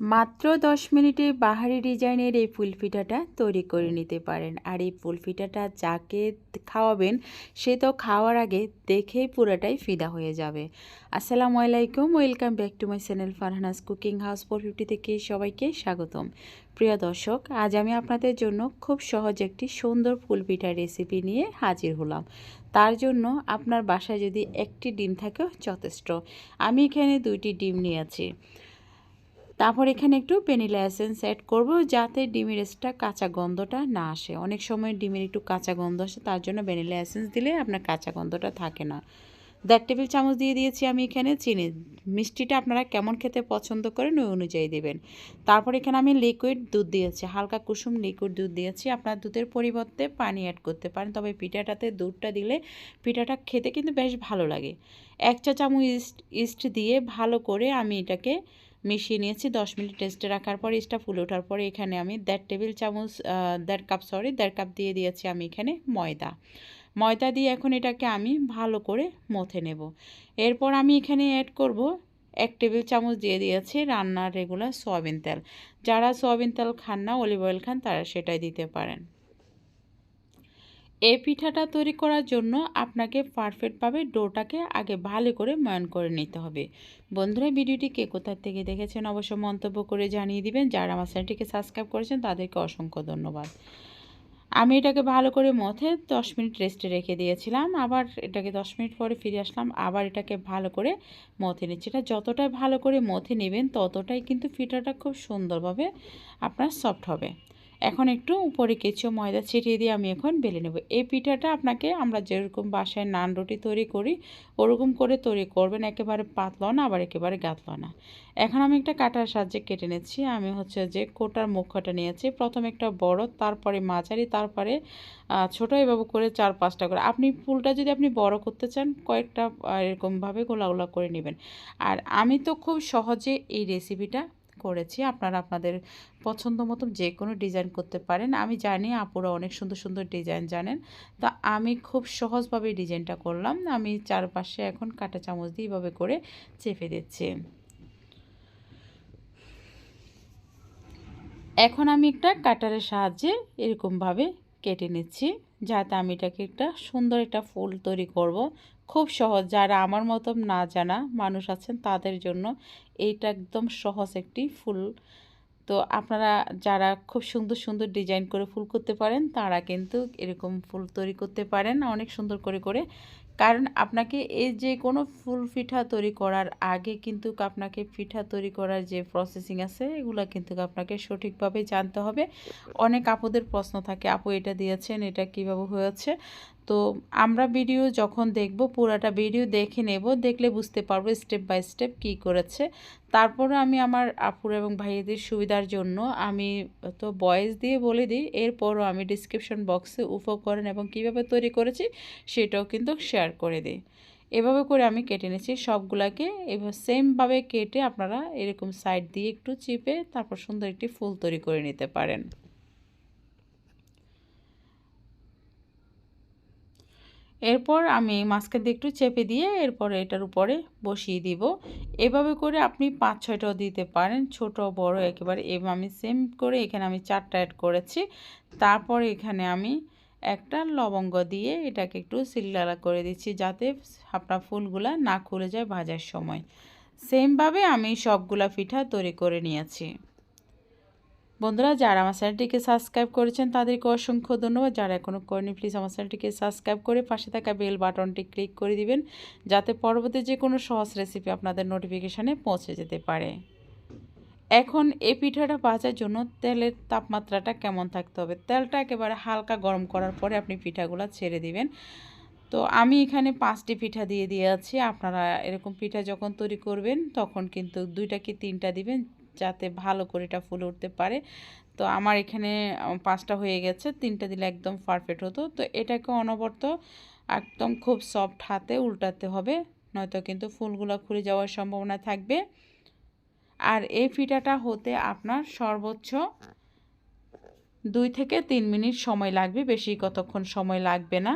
মাত্র দশ মিনিটে বাহারি ডিজাইনের এই ফুলফিটাটা তৈরি করে নিতে পারেন। আর এই ফুলফিটাটা যাকে খাওয়াবেন, সে তো খাওয়ার আগে দেখেই পুরোটাই ফিদা হয়ে যাবে। আসসালামু আলাইকুম, welcome back to my channel Farhana's cooking house four fifty থেকে সবাইকে স্বাগতম। প্রিয় দর্শক, আজ আমি আপনাদের জন্য খুব সহজ একটি সুন্দর ফুলপিঠা রেসিপি নিয়ে হাজির হলাম। তার জন্য আপনার বাসায় যদি একটি ডিম থাকে, যথেষ্ট। আমি এখানে দুইটি ডিম নিয়েছি। তারপর এখানে একটু ভ্যানিলা এসেন্স অ্যাড করব, যাতে ডিমের এসটা কাঁচা গন্ধটা না আসে। অনেক সময় ডিমের একটু কাঁচা গন্ধ আসে, তার জন্য ভ্যানিলা এসেন্স দিলে আপনার কাঁচা গন্ধটা থাকে না। দেড় টেবিল চামচ দিয়ে দিয়েছি আমি এখানে চিনি। মিষ্টিটা আপনারা কেমন খেতে পছন্দ করেন ওই অনুযায়ী দেবেন। তারপর এখানে আমি লিকুইড দুধ দিয়েছি, হালকা কুসুম লিকুইড দুধ দিয়েছি। আপনার দুধের পরিবর্তে পানি অ্যাড করতে পারেন, তবে পিঠাটাতে দুধটা দিলে পিঠাটা খেতে কিন্তু বেশ ভালো লাগে। এক চা চামচ ইস্ট ইস্ট দিয়ে ভালো করে আমি এটাকে মিশিয়ে নিয়েছি, দশ মিনিট টেস্টে রাখার পরে ইস্টটা ফুলে ওঠার পরে এখানে আমি দেড় টেবিল চামচ দেড় কাপ, সরি, দেড় কাপ দিয়ে দিয়েছি আমি এখানে ময়দা। ময়দা দিয়ে এখন এটাকে আমি ভালো করে মথে নেব। এরপর আমি এখানে অ্যাড করব এক টেবিল চামচ দিয়ে দিয়েছি রান্নার রেগুলার সয়াবিন তেল। যারা সয়াবিন তেল খান না অলিভ অয়েল খান, তারা সেটাই দিতে পারেন। এই পিঠাটা তৈরি করার জন্য আপনাকে পারফেক্টভাবে ডোটাকে আগে ভালো করে ময়ন করে নিতে হবে। বন্ধুরা, ভিডিওটি কে কোথার থেকে দেখেছেন অবশ্য মন্তব্য করে জানিয়ে দিবেন। যারা আমার চ্যানেলটিকে সাবস্ক্রাইব করেছেন, তাদেরকে অসংখ্য ধন্যবাদ। আমি এটাকে ভালো করে মথে দশ মিনিট রেস্টে রেখে দিয়েছিলাম। আবার এটাকে দশ মিনিট পরে ফিরে আসলাম। আবার এটাকে ভালো করে মথে নিচ্ছি। এটা যতটাই ভালো করে মথে নেবেন, ততটাই কিন্তু ফিটাটা খুব সুন্দরভাবে আপনার সফট হবে। এখন একটু উপরে কিছু ময়দা ছিটিয়ে দিয়ে আমি এখন বেলে নেব। এই পিঠাটা আপনাকে আমরা যেরকম বাসায় নান রুটি তৈরি করি, ওরকম করে তৈরি করবেন। একেবারে পাতলা না, আবার একেবারে গাতলা না। এখন আমি একটা কাটার সাহায্যে কেটে নিচ্ছি। আমি হচ্ছে যে কোটার মুখটা নিয়েছি। প্রথমে একটা বড়, তারপরে মাঝারি, তারপরে ছোটো এভাবে করে চার পাঁচটা করে। আপনি ফুলটা যদি আপনি বড় করতে চান, কয়েকটা এরকমভাবে গোলা গোলা করে নেবেন। আর আমি তো খুব সহজে এই রেসিপিটা করেছি। আপনারা আপনাদের পছন্দ মতো যে কোনো ডিজাইন করতে পারেন। আমি জানি আপুরা অনেক সুন্দর সুন্দর ডিজাইন জানেন। তো আমি খুব সহজভাবে ডিজাইনটা করলাম। আমি চারপাশে এখন কাটা চামচ দিয়ে এইভাবে করে চেপে দিচ্ছি। এখন আমি একটা কাটারের সাহায্যে এরকমভাবে কেটে নিচ্ছি। যাতে আমি এটাকে একটা সুন্দর একটা ফুল তৈরি করব। খুব সহজ। যারা আমার মতন না জানা মানুষ আছেন, তাদের জন্য এইটা একদম সহজ একটি ফুল। তো আপনারা যারা খুব সুন্দর সুন্দর ডিজাইন করে ফুল করতে পারেন, তারা কিন্তু এরকম ফুল তৈরি করতে পারেন অনেক সুন্দর করে করে। কারণ আপনাকে এই যে কোনো ফুল পিঠা তৈরি করার আগে কিন্তু আপনাকে পিঠা তৈরি করার যে প্রসেসিং আছে, এগুলো কিন্তু আপনাকে সঠিকভাবে জানতে হবে। অনেক আপুদের প্রশ্ন থাকে, আপু এটা দিয়েছেন, এটা কীভাবে হয়েছে? তো আমরা ভিডিও যখন দেখব, পুরাটা ভিডিও দেখে নেব, দেখলে বুঝতে পারব স্টেপ বাই স্টেপ কি করেছে। তারপরে আমি আমার আপুর এবং ভাইয়েদের সুবিধার জন্য আমি তো বয়েস দিয়ে বলে দিই, এরপরও আমি ডিসক্রিপশন বক্সে উপকরণ এবং কীভাবে তৈরি করেছি সেটাও কিন্তু শেয়ার করে দিই। এভাবে করে আমি কেটে নিয়েছি সবগুলাকে, এবার সেমভাবে কেটে আপনারা এরকম সাইড দিয়ে একটু চিপে তারপর সুন্দর একটি ফুল তৈরি করে নিতে পারেন। এরপর আমি মাঝখান দিয়ে একটু চেপে দিয়ে এরপর এটার উপরে বসিয়ে দিব। এভাবে করে আপনি পাঁচ, ছয়টাও দিতে পারেন, ছোট, বড়, একেবারে এবং আমি সেম করে এখানে আমি চারটা অ্যাড করেছি। তারপর এখানে আমি একটা লবঙ্গ দিয়ে এটাকে একটু সিলগালা করে দিচ্ছি যাতে আপনার ফুলগুলা না খুলে যায় ভাজার সময়। সেমভাবে আমি সবগুলা পিঠা তৈরি করে নিয়েছি। বন্ধুরা, যারা আমার চ্যানেলটিকে সাবস্ক্রাইব করেছেন, তাদেরকে অসংখ্য ধন্যবাদ। যারা এখনও করেনি প্লিজ আমার চ্যানেলটিকে সাবস্ক্রাইব করে পাশে থাকা বেল বাটনটি ক্লিক করে দিবেন, যাতে পরবর্তী যে কোনো সহজ রেসিপি আপনাদের নোটিফিকেশানে পৌঁছে যেতে পারে। এখন এই পিঠাটা ভাজার জন্য তেলের তাপমাত্রাটা কেমন থাকতে হবে? তেলটা একেবারে হালকা গরম করার পরে আপনি পিঠাগুলো ছেড়ে দিবেন। তো আমি এখানে পাঁচটি পিঠা দিয়ে দিয়ে আছি আপনারা এরকম পিঠা যখন তৈরি করবেন, তখন কিন্তু দুইটা কি তিনটা দিবেন যাতে ভালো করে এটা ফুলে উঠতে পারে। তো আমার এখানে পাঁচটা হয়ে গেছে, তিনটা দিলে একদম পারফেক্ট হতো। তো এটাকে অনবরত একদম খুব সফট হাতে উল্টাতে হবে, নয়তো কিন্তু ফুলগুলো খুলে যাওয়ার সম্ভাবনা থাকবে। আর এই ফিটাটা হতে আপনার সর্বোচ্চ দুই থেকে তিন মিনিট সময় লাগবে, বেশি কতক্ষণ সময় লাগবে না।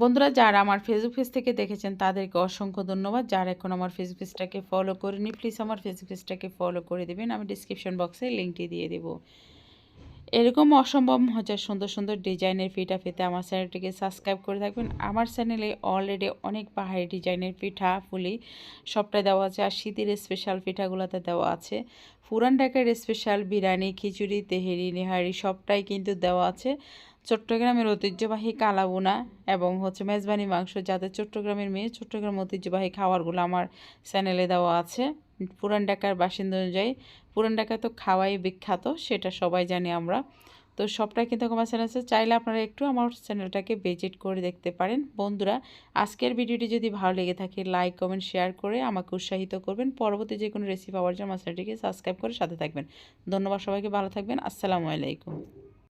বন্ধুরা, যারা আমার ফেসবুক পেজ থেকে দেখেছেন, তাদেরকে অসংখ্য ধন্যবাদ। যারা এখন আমার ফেসবুক পেজটাকে ফলো করেনি প্লিজ আমার ফেসবুক পেজটাকে ফলো করে দেবেন। আমি ডিসক্রিপশন বক্সে লিঙ্কটি দিয়ে দেবো। এরকম অসম্ভব মজার, সুন্দর সুন্দর ডিজাইনের পিঠা পেতে আমার চ্যানেলটিকে সাবস্ক্রাইব করে থাকবেন। আমার চ্যানেলে অলরেডি অনেক পাহাড়ি ডিজাইনের পিঠা, ফুলি সবটাই দেওয়া আছে। আর শীতের স্পেশাল পিঠাগুলোতে দেওয়া আছে। পুরান ঢাকার স্পেশাল বিরিয়ানি, খিচুড়ি, তেহেরি, নেহারি সবটাই কিন্তু দেওয়া আছে। চট্টগ্রামের ঐতিহ্যবাহী কালাবোনা এবং হচ্ছে মেজবানি মাংস যাদের চট্টগ্রামের মেয়ে চট্টগ্রাম ঐতিহ্যবাহী খাবারগুলো আমার চ্যানেলে দেওয়া আছে। পুরান ঢাকার বাসিন্দা অনুযায়ী, পুরান ঢাকা তো খাওয়াই বিখ্যাত, সেটা সবাই জানি আমরা। তো সবটাই কিন্তু আমার চ্যানেল আছে, চাইলে আপনারা একটু আমার চ্যানেলটাকে ভিজিট করে দেখতে পারেন। বন্ধুরা, আজকের ভিডিওটি যদি ভালো লেগে থাকে, লাইক, কমেন্ট, শেয়ার করে আমাকে উৎসাহিত করবেন। পরবর্তী যে কোনো রেসিপি পাওয়ার জন্য আমার চ্যানেলটিকে সাবস্ক্রাইব করে সাথে থাকবেন। ধন্যবাদ সবাইকে, ভালো থাকবেন। আসসালামু আলাইকুম।